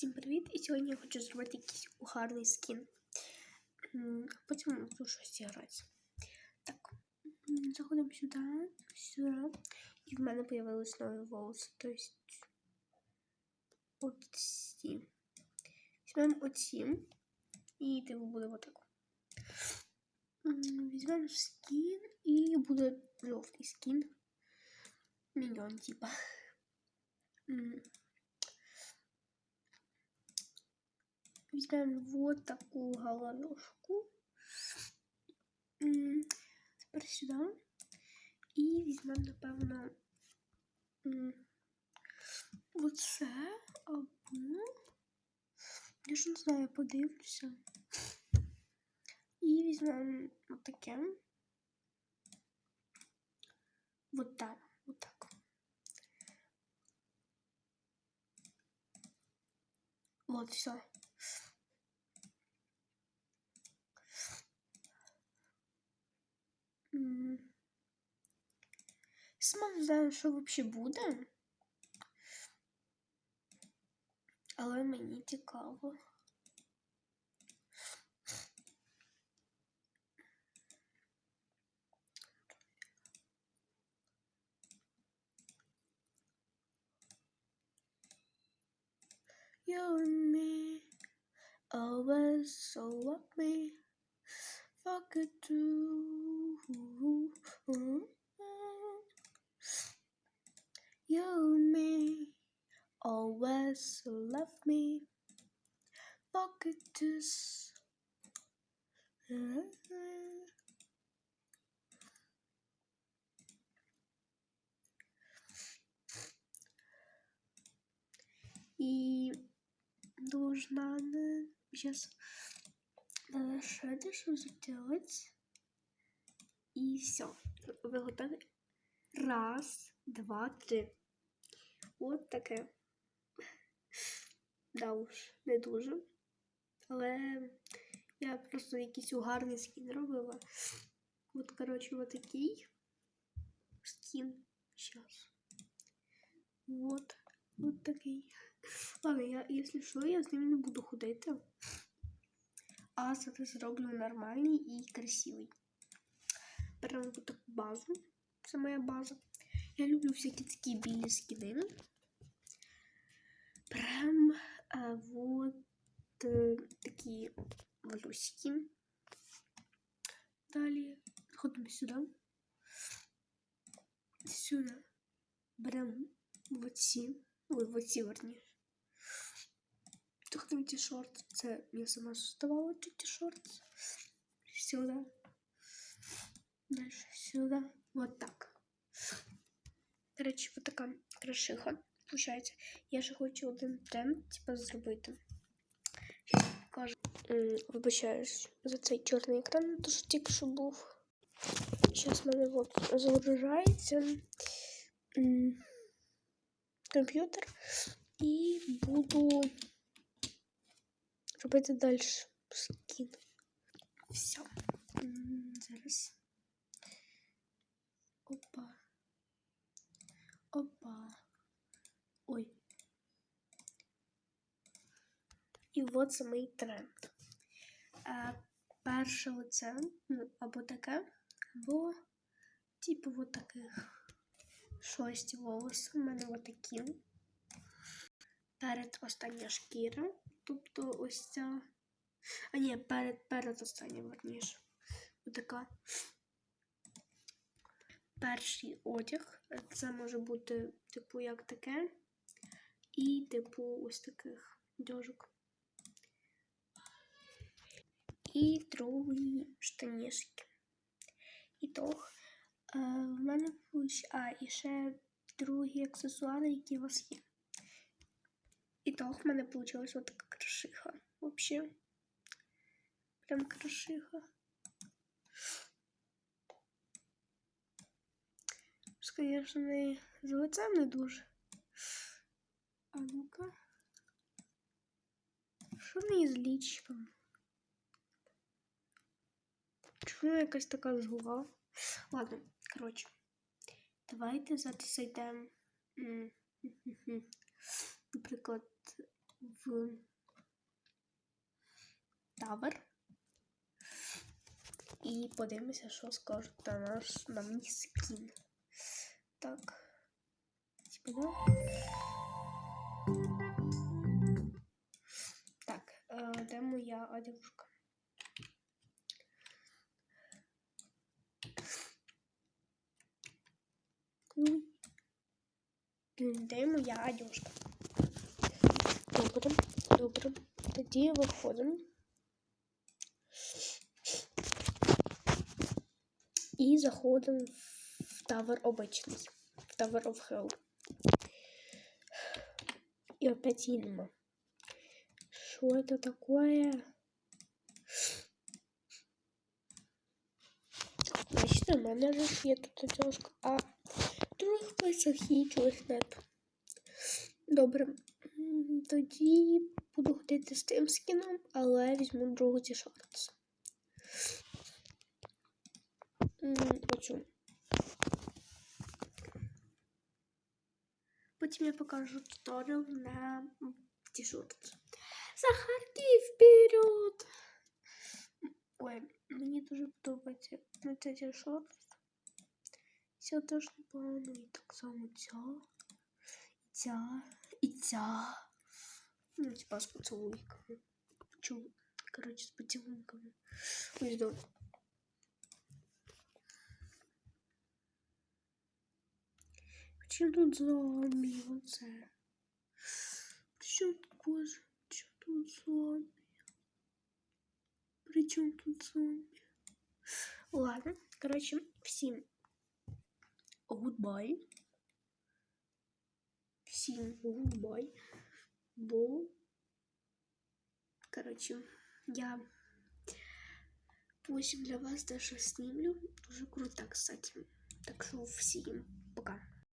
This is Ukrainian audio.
Всім привіт! І сьогодні я хочу зробити якийсь гарний скін. Потім буду щось грати. Так, заходимо сюди, сюди. І в мене появились нові волоси. Тобто оці. Візьмемо оці. І типу буде отак. Візьмемо скін і буде жовтий скін. Мільйон, типа. М. Візьмемо вот таку головешку. Тепер сюди. І візьмемо, напевно, оце або. Я ж не знаю, подивлюся. І візьмемо отаке. Вот так. Вот так. Вот, все. Сама не знаю, що взагалі буде. Але мені цікаво. You and me always so what me fuck it too. You and me always love me. Fuck it too. И должна сейчас надо шеды, что сделать. И все. Вы готовы? Раз, два, три. От таке. Да уж, не дуже. Але я просто якийсь угарний скін робила. От, коротше, от такий скін. Сейчас. Вот. Вот такий. Ладно, я, якщо що, я з ним не буду ходити. А це зроблю нормальний і красивий. Беремо таку базу. Це моя база. Я люблю всякі такі білі скини. Прям а, вот э, такі волосики. Далі ходимо сюди. Сюди. Беремо вот ці. Ой, вот ці верніше. Тухнем ті шорт. Це я сама создавала ті шорт. Сюди. Дальше сюди. Вот так. До речі, вот така крашиха. Получається, я ще хочу один тренд, типа, зробити. Кажу, вибачаюсь за цей чорний екран, то що тільки що був. Зараз в мене от загружається комп'ютер і буду робити далі скін. Все. Зараз. Опа. Опа. Ой. І от самий тренд. А, перше оце, ну, або таке, або типу от таких шості волоси. У мене отакі. Перед остання шкіра. Тобто ось ця. А ні, перед перед остання, верніше. Отака. Перший одяг. Це може бути, типу, як таке. І, типу, ось таких дьожок. І другий штанішки. І тох. Е, в мене вийш- А, і ще другі аксесуари, які у вас є. І тох в мене вийшла така крашиха. Взагалі. Прям крашиха. Звісно, не з лицем не дуже. А ну-ка. Що в неї з лічиком? Чому якась така згула? Ладно, коротше. Давайте зараз зайдемо. Наприклад, в тавер. І подивимося, що на наш на мій скін. Так. Типа, да? Так, е, де моя одягушка? Ой. М, Де моя одежка? Добре, добре. Тоді виходимо. І заходимо в тавер обичний. В Tower of Hell. І опять її нема. Що це таке? Значить, у мене ж є тут одежка, а других плейсах її. Добре. Тоді буду ходити з тим скіном, але візьму другу ті шортс. Оцю. Потім я покажу туторіал на ті шортс. Захарки вперед! Ой, мені дуже подобається на ті шортс. Ця теж непогано, і так само ця, і ця, і ця. Ну, типа з поцілунками. Чу, коротше, з поцілунками. Ось до. Чому тут зомбі? Оце. Що тут кожа? Що тут зомбі? При чому тут зомбі? Ладно, коротше, всім гудбай. Всім гудбай. Бо, коротше, я потім для вас теж знімлю. Дуже круто, кстати. Так що всім пока.